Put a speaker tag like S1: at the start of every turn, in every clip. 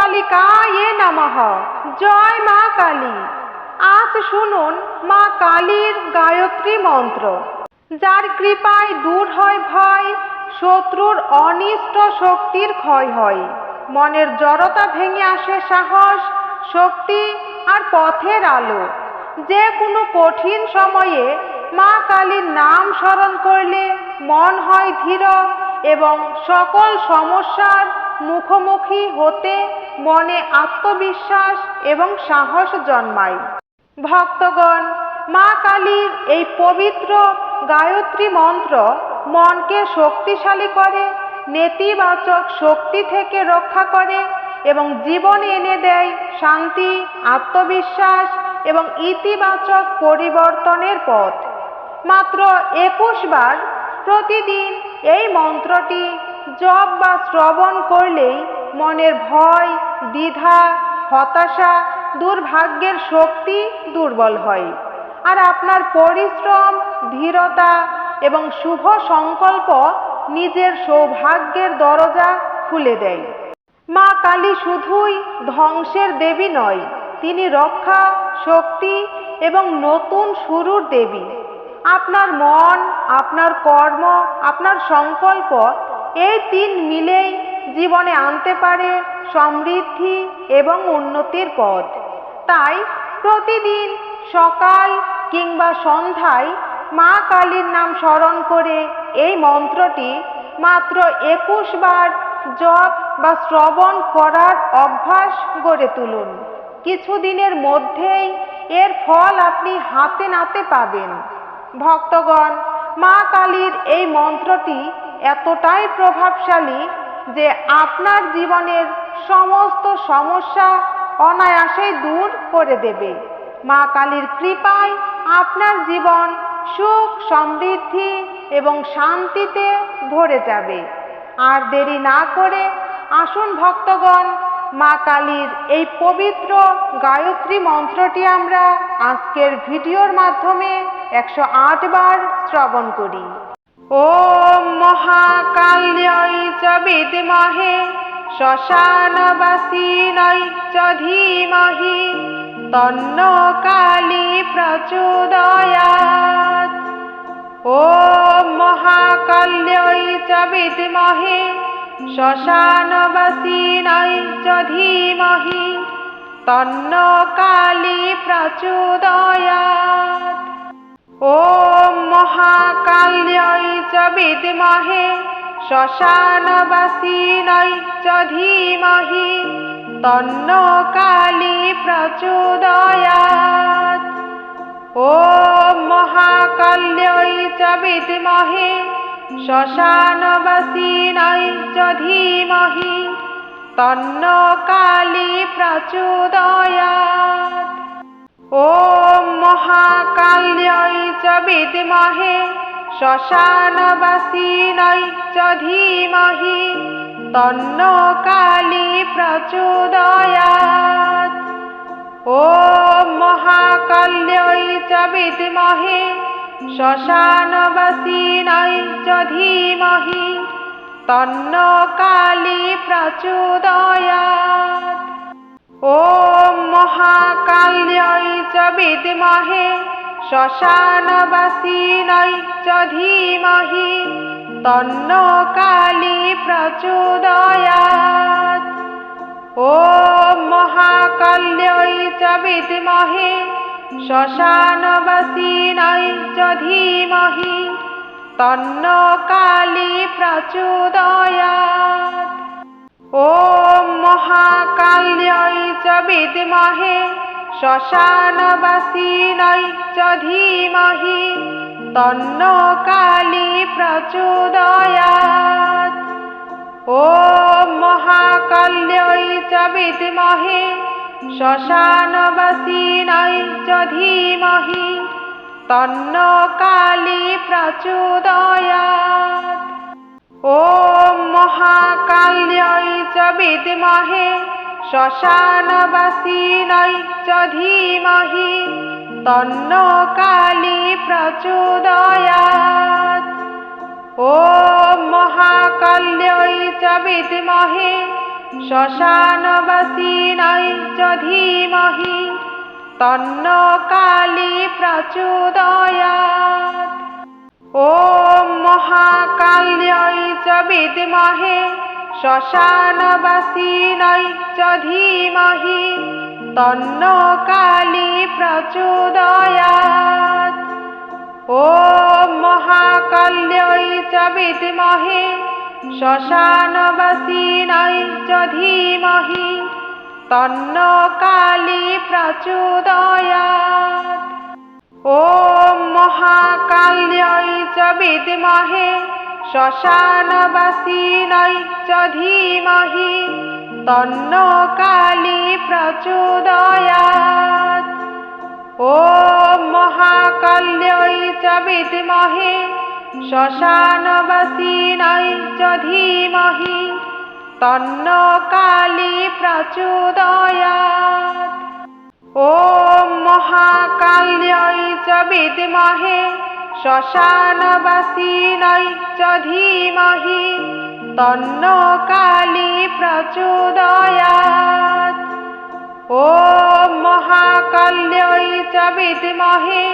S1: কালিকায়ে নমঃ জয় মা কালী। আজ শুনুন মা কালীর গায়ত্রী মন্ত্র। যার কৃপায় দূর হয় ভয়, শত্রুর অনিষ্ট শক্তির ক্ষয় হয়। মনের জড়তা ভেঙে আসে সাহস, শক্তি আর পথের আলো। যে কোনো কঠিন সময়ে মা কালীর নাম স্মরণ করলে মন হয় ধীর এবং সকল সমস্যার মুখোমুখি হতে মনে আত্মবিশ্বাস এবং সাহস জন্মায়। ভক্তগণ, মা কালীর এই পবিত্র গায়ত্রী মন্ত্র মনকে শক্তিশালী করে, নেতিবাচক শক্তি থেকে রক্ষা করে এবং জীবন এনে দেয় শান্তি, আত্মবিশ্বাস এবং ইতিবাচক পরিবর্তনের পথ। মাত্র একুশ বার প্রতিদিন এই মন্ত্রটি জপ বা শ্রবণ করলেই মনের ভয়, দ্বিধা, হতাশা, দুর্ভাগ্যের শক্তি দুর্বল হয়। আর আপনার পরিশ্রম, ধীরতা এবং শুভ সংকল্প নিজের সৌভাগ্যের দরজা খুলে দেয়। মা কালী শুধুই ধ্বংসের দেবী নয়, তিনি রক্ষা, শক্তি এবং নতুন শুরুর দেবী। আপনার মন, আপনার কর্ম, আপনার সংকল্প এই তিন মিলেই জীবনে আনতে পারে সমৃদ্ধি এবং উন্নতির পথ। তাই প্রতিদিন সকাল কিংবা সন্ধ্যায় মা কালীর নাম স্মরণ করে এই মন্ত্রটি মাত্র একুশ বার জপ বা শ্রবণ করার অভ্যাস গড়ে তুলুন। কিছুদিনের মধ্যেই এর ফল আপনি হাতে নাতে পাবেন। ভক্তগণ, মা কালীর এই মন্ত্রটি এতটাই প্রভাবশালী যে আপনার জীবনের সমস্ত সমস্যা অনায়াসেই দূর করে দেবে। মা কালীর কৃপায় আপনার জীবন সুখ, সমৃদ্ধি এবং শান্তিতে ভরে যাবে। আর দেরি না করে আসুন ভক্তগণ, মা কালীর এই পবিত্র গায়ত্রী মন্ত্রটি আমরা আজকের ভিডিওর মাধ্যমে একশো আট বার শ্রবণ করি।
S2: ওম মহাকাল্যই চ বিদ্মহে শ্মশানবাসীনৈ চ ধীমহি তন্ন কালী প্রচোদয়াৎ ওম মহাকাল্যই চ বিদ্মহে শ্মশানবাসীনৈ চ ধীমহি তন্ন কালী প্রচোদয়াৎ ওম মহাকাল্যই চ বিদ্মহে শ্মশানবাসীনৈ চ ধীমহি তন্ন কালী প্রচোদয়াৎ ওম মহাকাল্যই চ বিদ্মহে শ্মশানবাসীনৈ চ ধীমহি তন্ন কালী প্রচোদয়াৎ ওম মহাকাল্যই চ বিদ্মহে শ্মশানবাসীনৈ চ ধীমহি তন্ন কালী প্রচোদয়াৎ ওম মহাকাল্যই চ বিদ্মহে শ্মশানবাসীনৈ চ ধীমহি তন্ন কালী প্রচোদয়াৎ ওম মহাকাল্যই চ বিদ্মহে শ্মশানবাসীনৈ চ ধীমহি তন্ন কালী প্রচোদয়াৎ ওম মহাকাল্যই চ বিদ্মহে শ্মশানবাসীনৈ চ ধীমহি তন্ন কালী প্রচোদয়াৎ ওম মহাকাল্যই চ বিদ্মহে, শ্মশানবাসীনৈ চ ধীমহি তন্ন কালী প্রচোদয়াৎ ওম মহাকাল্যই চ বিদ্মহে, শ্মশানবাসীনৈ চ ধীমহি তন্ন কালী প্রচোদয়াৎ ওম মহাকাল্যই চ বিদ্মহে শ্মশানবাসীনৈ চ ধীমহি তন্ন কালী প্রচোদয়াৎ ওম মহাকাল্যই চ বিদ্মহে শ্মশানবাসীনাই চ ধীমহি তন্ন কালী প্রচোদয়াৎ ॐ महाकाल्यै বিদ্মহে শ্মশানবাসী নৈ চ ধীমহি তন্ন কালী প্রচোদয়াৎ ও মহাকাল্যৈ চ বিদ্মহে শ্মশানবাসীনৈ চ ধীমহি তন্ন কালী প্রচোদয়াৎ ও মহাকাল্যৈ চ বিদ্মহে শ্মশানবাসী নৈ চধিমহি তন্ন কালী প্রচোদয়াৎ ও মহাকাল্যৈ চ বিদ্মহে শ্মশানবাসীনৈ চ চধিমহি তন্ন কালী প্রচোদয়াৎ ও মহাকাল্যৈ চ বিদ্মহে শ্মশানবাসী নৈ চধীমহি তন্ন কালী প্রচোদয়াৎ ও মহাকাল্যৈ চ বিদ্মহে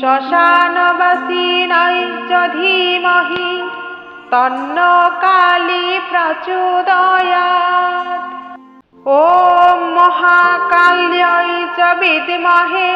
S2: শ্মশানবাসীনৈ চ ধীমহি তন্ন কালী প্রচোদয়াৎ ও মহাকাল্যৈ চ বিদ্মহে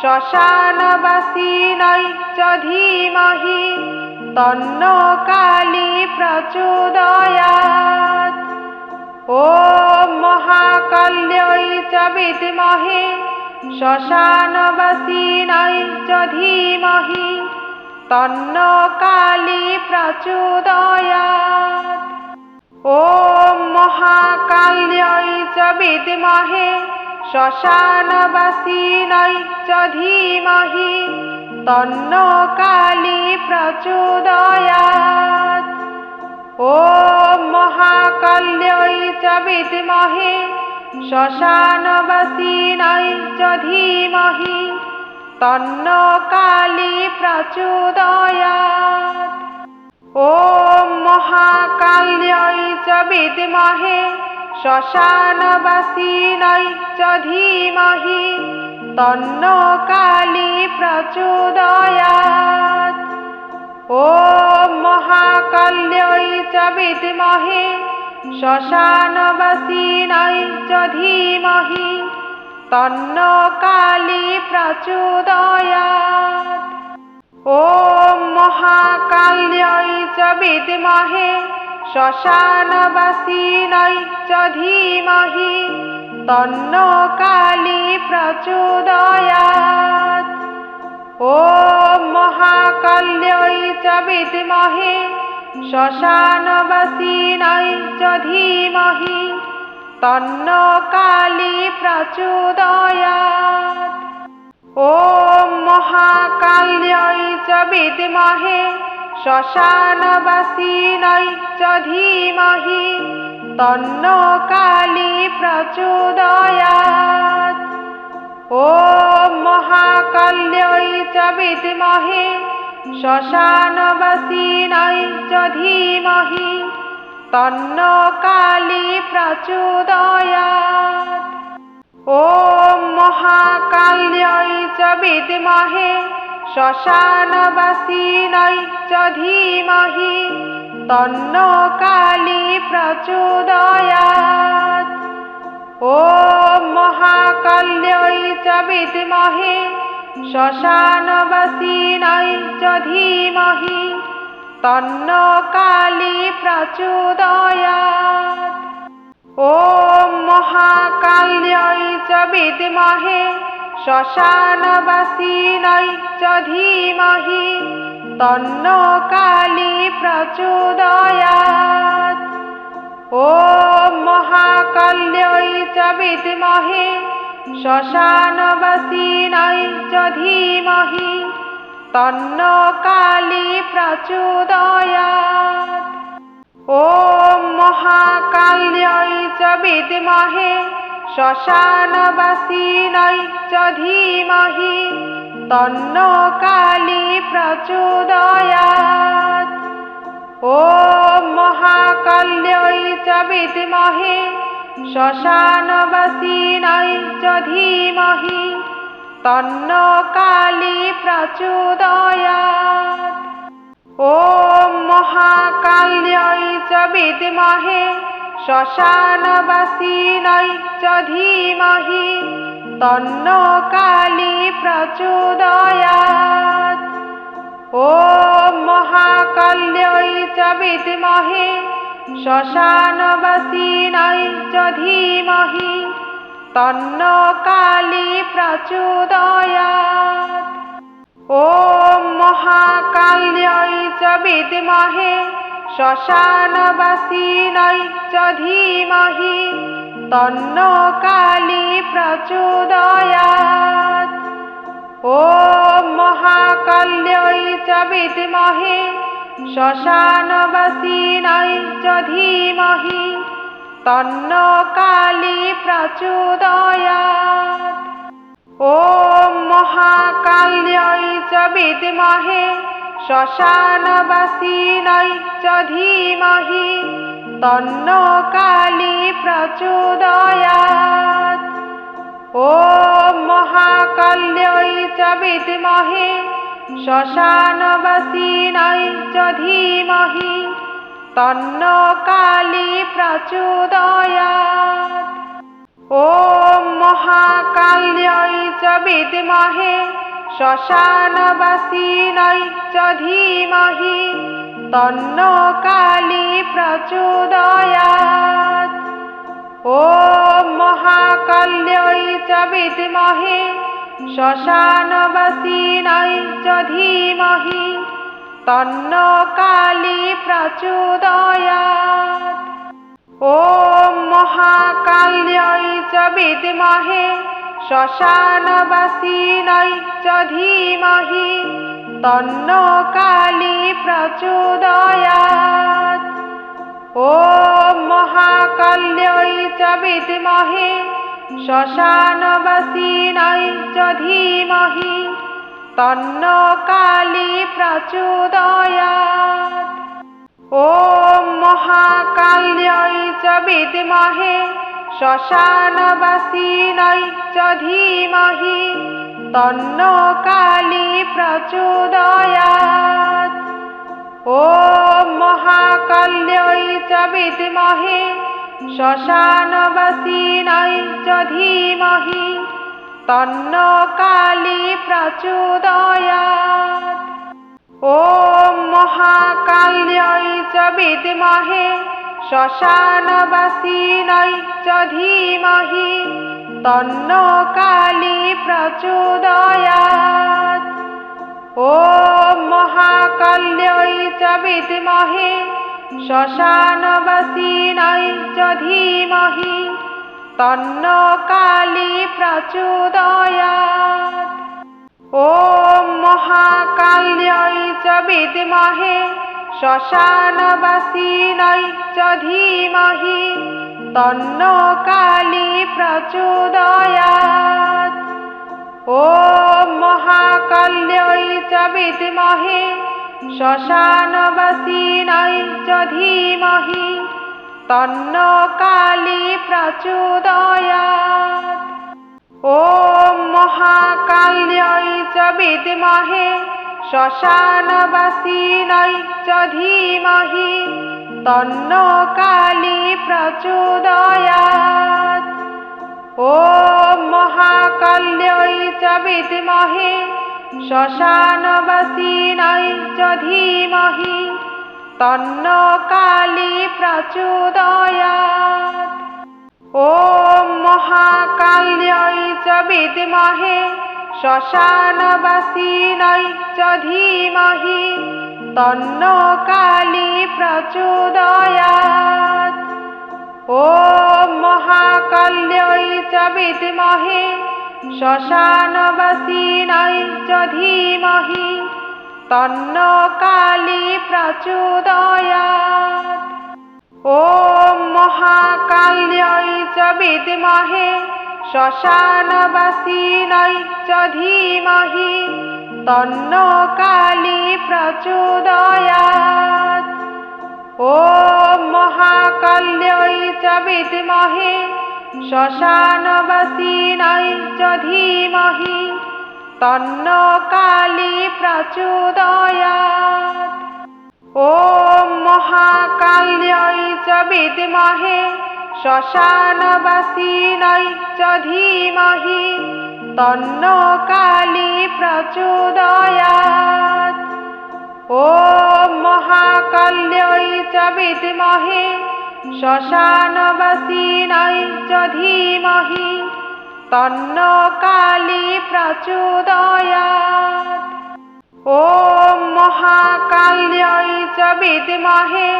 S2: শ্মশানবাসী নৈ চধীমহি তন্ন কালী প্রচোদয়াৎ ॐ মহাকাল্যৈ চ বিদ্মহে শ্মশানবাসীনৈ চ ধীমহি তন্ন কালী প্রচোদয়াৎ ॐ মহাকাল্যৈ চ বিদ্মহে শ্মশানবাসী নৈ চধীমহি তন্ন কালী প্রচোদয়াৎ ও মহাকাল্যৈ চ বিদ্মহে শ্মশানবাসীনৈ চ ধীমহি তন্ন কালী প্রচোদয়াৎ ও মহাকাল্যৈ চ বিদ্মহে শ্মশানবাসী নৈ চধীমহি তন্ন কালী প্রচোদয়াৎ ॐ মহাকাল্যৈ চ বিদ্মহে শ্মশানবাসীনৈ চ ধীমহি তন্ন কালী প্রচুদয়াত। ॐ মহাকাল্যৈ চ বিদ্মহে শ্মশানবাসী নয় চধীমহি তন্ন কালী প্রচুদয়াত। ও মহাকাল্যৈ চ বিদ্মহে শ্মশানবাসী নয় চধীমহি তন্ন কালী প্রচুদয়াত। ও মহাকাল্যৈ চ বিদ্মহে শ্মশানবাসী নৈচ ধীমহি তন্ন কালী প্রচোদয়াৎ ॐ মহাকাল্যৈ চ বিদ্মহে শ্মশানবাসীনৈ চ ধীমহি তন্ন কালী প্রচোদয়াৎ ॐ মহাকাল্যৈ চ বিদ্মহে শ্মশানবাসী নৈচ ধীমহি তন্ন কালী প্রচোদয়াৎ ও মহাকাল্যৈ চ বিদ্মহে শ্মশানবাসীনৈ চ ধীমহি তন্ন কালী প্রচোদয়াৎ ও মহাকাল্যৈ চ বিদ্মহে শ্মশানবাসী নৈচ ধীমহি তন্ন কালী প্রচোদয়াৎ ॐ মহাকাল্যৈ চ বিদ্মহে শ্মশানবাসীনৈ চ ধীমহি তন্ন কালী প্রচুদয়াত। ও মহাকাল্যৈ চ বিদ্মহে শ্মশানবাসী নৈ চধীমহি তন্ন কালী প্রচোদয়াৎ ও মহাকাল্যৈ চ বিদ্মহে শ্মশানবাসী নৈ চধীমহি তন্ন কালী প্রচোদয়াৎ ও মহাকাল্যৈ চ বিদ্মহে শ্মশানবাসী নয় চধীমহি তন্ন কালী প্রচোদয়াৎ ও মহাকাল্যৈ চ বিদ্মহে শ্মশানবাসী নয় চধীমহি তন্ন কালী প্রচোদয়াৎ ও মহাকাল্যৈ চ বিদ্মহে শ্মশানবাসী নৈচ ধীমহি তন্ন কালী প্রচোদয়াৎ ও মহাকাল্যৈ চ বিদ্মহে শ্মশানবাসীনৈ চ ধীমহি তন্ন কালী প্রচোদয়াৎ ও মহাকাল্যৈ চ বিদ্মহে শ্মশানবাসী নৈচ ধীমহি তন্ন কালী প্রচোদয়াৎ ও মহাকাল্যৈ চ বিদ্মহে শ্মশানবাসীনৈ চ ধীমহি তন্ন কালী প্রচোদয়াৎ ও মহাকাল্যৈ চ বিদ্মহে শ্মশানবাসী নৈচ ধীমহি তন্ন কালী প্রচোদয়াৎ ও মহাকাল্যৈ চ বিদ্মহে শ্মশানবাসীনৈ চ ধীমহি তন্ন কালী প্রচোদয়াৎ ও মহাকাল্যৈ চ বিদ্মহে শ্মশানবাসী নৈ চধীমহি তন্ন কালী প্রচোদয়াৎ ও মহাকাল্যৈ চ বিদ্মহে শ্মশানবাসীনৈ চ ধীমহি তন্ন কালী প্রচোদয়াৎ ও মহাকাল্যৈ চ বিদ্মহে শ্মশানবাসী নৈ চধীমহি তন্ন কালী প্রচোদয়াৎ ও মহাকাল্যৈ চ বিদ্মহে শ্মশানবাসীনৈ চ ধীমহি তন্ন কালী প্রচোদয়াৎ ও মহাকাল্যৈ চ বিদ্মহে শ্মশানবাসী নৈ চধীমহি তন্ন কালী প্রচোদয়াৎ ও মহাকাল্যৈ চ বিদ্মহে শ্মশানবাসীনৈ চ ধীমহি তন্ন কালী প্রচোদয়াৎ ও মহাকাল্যৈ চ বিদ্মহে শ্মশানবাসী নৈ চধীমহি তন্ন কালী প্রচোদয়াৎ ও মহাকাল্যৈ চ বিদ্মহে শ্মশানবাসীনৈ চ ধীমহি তন্ন কালী প্রচোদয়াৎ ও মহাকাল্যৈ চ বিদ্মহে শ্মশানবাসী নৈ চধীমহি তন্ন কালী প্রচোদয়াৎ ও মহাকাল্যৈ চ বিদ্মহে শ্মশানবাসীনৈ চ ধীমহি তন্ন কালী প্রচোদয়াৎ ও মহাকাল্যৈ চ বিদ্মহে শ্মশানবাসী নৈ চধীমহি তন্ন কালী প্রচোদয়াৎ ও মহাকাল্যৈ চ বিদ্মহে শ্মশানবাসীনৈ চ ধীমহি তন্ন কালী প্রচোদয়াৎ ও মহাকাল্যৈ চ বিদ্মহে শ্মশানবাসী নৈ চধীমহি তন্ন কালী প্রচোদয়াৎ ॐ মহাকাল্যৈ চ বিদ্মহে শ্মশানবাসীনৈ চ ধীমহি তন্ন কালী প্রচোদয়াৎ ও মহাকাল্যৈ চ বিদ্মহে শ্মশানবাসী নৈ চধীমহি তন্ন কালী প্রচোদয়াৎ ও মহাকাল্যৈ চ বিদ্মহে শ্মশানবাসীনৈ চ ধীমহি তন্ন কালী প্রচোদয়াৎ ও মহাকাল্যৈ চ বিদ্মহে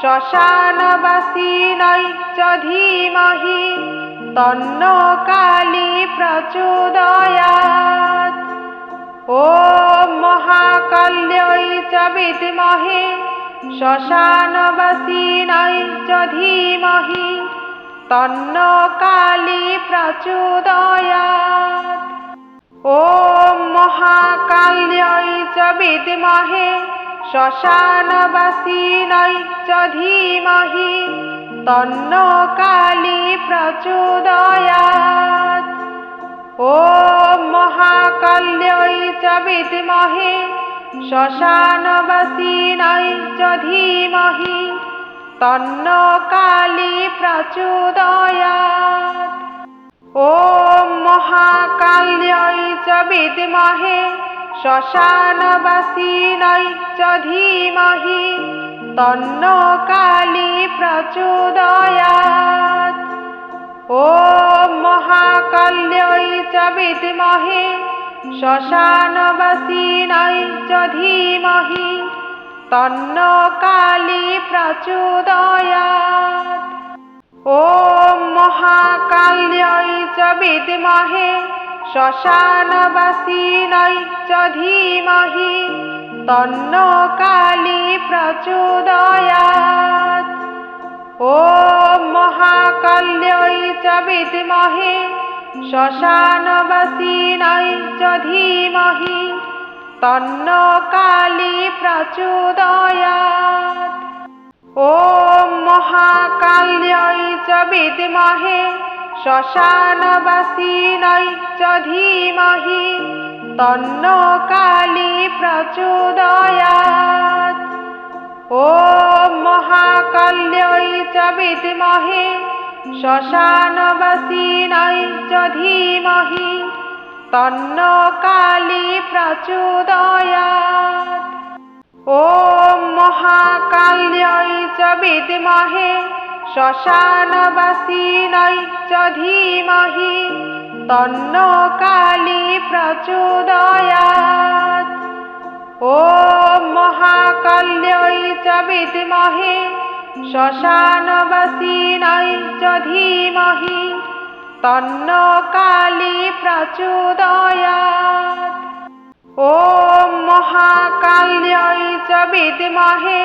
S2: শ্মশানবাসী নয় চধীমহি তন্ন কালী প্রচুদয়াত। ও মহাকাল্যৈ চ বিদ্মহে শ্মশানবাসী নয় চধীমহি তন্ন কালী প্রচুদয়াত। ও মহাকাল্যৈ চ বিদ্মহে শ্মশানবাসী নৈচ ধীমহি তন্ন কালী প্রচোদয়াৎ ও মহাকাল্যৈ চ বিদ্মহে শ্মশানবাসীনৈ চ ধীমহি তন্ন কালী প্রচোদয়াৎ ও মহাকাল্যৈ চ বিদ্মহে শ্মশানবাসী নৈচ ধীমহি তন্ন কালী প্রচোদয়াৎ ও মহাকাল্যৈ চ বিদ্মহে শ্মশানবাসীনৈ চ ধীমহি তন্ন কালী প্রচোদয়াৎ ও মহাকাল্যৈ চ বিদ্মহে শ্মশানবাসী নৈচ ধীমহি তন্ন কালী প্রচোদয়াৎ ও মহাকাল্যৈ চ বিদ্মহে শ্মশানবাসীনৈ চ ধীমহি তন্ন কালী প্রচোদয়াৎ ও মহাকাল্যৈ চ বিদ্মহে শ্মশানবাসী নৈচ ধীমহি তন্ন কালী প্রচোদয়াৎ ও মহাকাল্যৈ চ বিদ্মহে শ্মশানবাসীনৈ চ ধীমহি তন্ন কালী প্রচোদয়াৎ ও মহাকাল্যৈ চ বিদ্মহে শ্মশানবাসী নৈচ ধীমহি তন্ন কালী প্রচোদয়াৎ ও মহাকাল্যৈ চ বিদ্মহে শ্মশানবাসী নৈচ ধীমহি তন্ন কালী প্রচোদয়াৎ ও মহাকাল্যৈ চ বিদ্মহে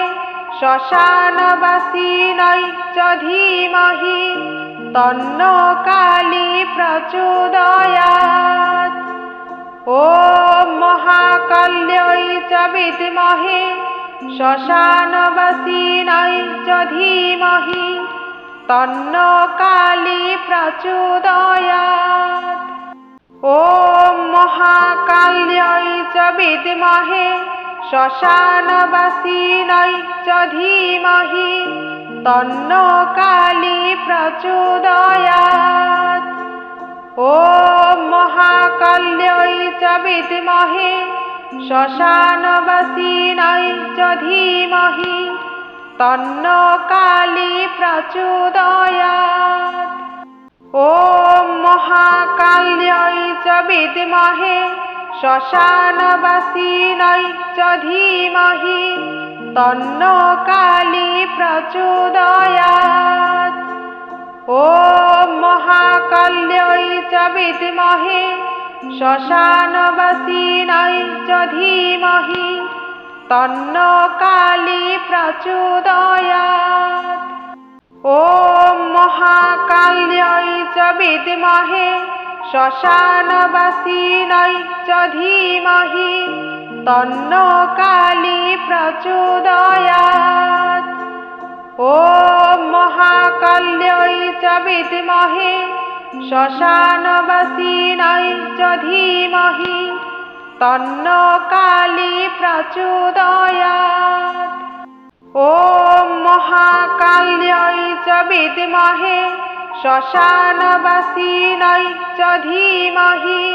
S2: শ্মশানবাসী নৈচ ধীমহি তন্ন কালী প্রচোদয়াৎ ও মহাকাল্যৈ চ বিদ্মহে শ্মশানবাসীনৈ চ ধীমহি তন্ন কালী প্রচোদয়াৎ ও মহাকাল্যৈ চ বিদ্মহে শ্মশানবাসী নয় চধীমহি তন্ন কালী প্রচোদয়াৎ ও মহাকাল্যৈ চ বিদ্মহে শ্মশানবাসী নয় চধীমহি তন্ন কালী প্রচোদয়াৎ ও মহাকাল্যৈ চ বিদ্মহে শ্মশানবাসী নৈ চধীমহি তন্ন কালী প্রচোদয়াৎ ও মহাকাল্যৈ চ বিদ্মহে শ্মশানবাসীনৈ চ ধীমহি তন্ন কালী প্রচোদয়াৎ ও মহাকাল্যৈ চ বিদ্মহে শ্মশানবাসী নৈ চধীমহি তন্ন কালী প্রচোদয়াৎ ও মহাকাল্যৈ চ বিদ্মহে শ্মশানবাসীনৈ চ ধীমহি তন্ন কালী প্রচোদয়াৎ ও মহাকাল্যৈ চ বিদ্মহে শ্মশানবাসী নৈ চধীমহি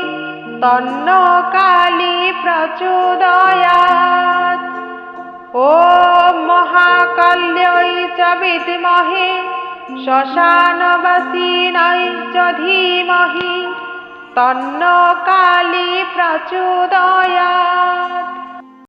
S2: তন্ন কালী প্রচোদয়াৎ ও মহাকাল্যৈ চ বিদ্মহে শ্মশানবাসীনৈ চ ধীমহি তন্ন কালী প্রচোদয়াৎ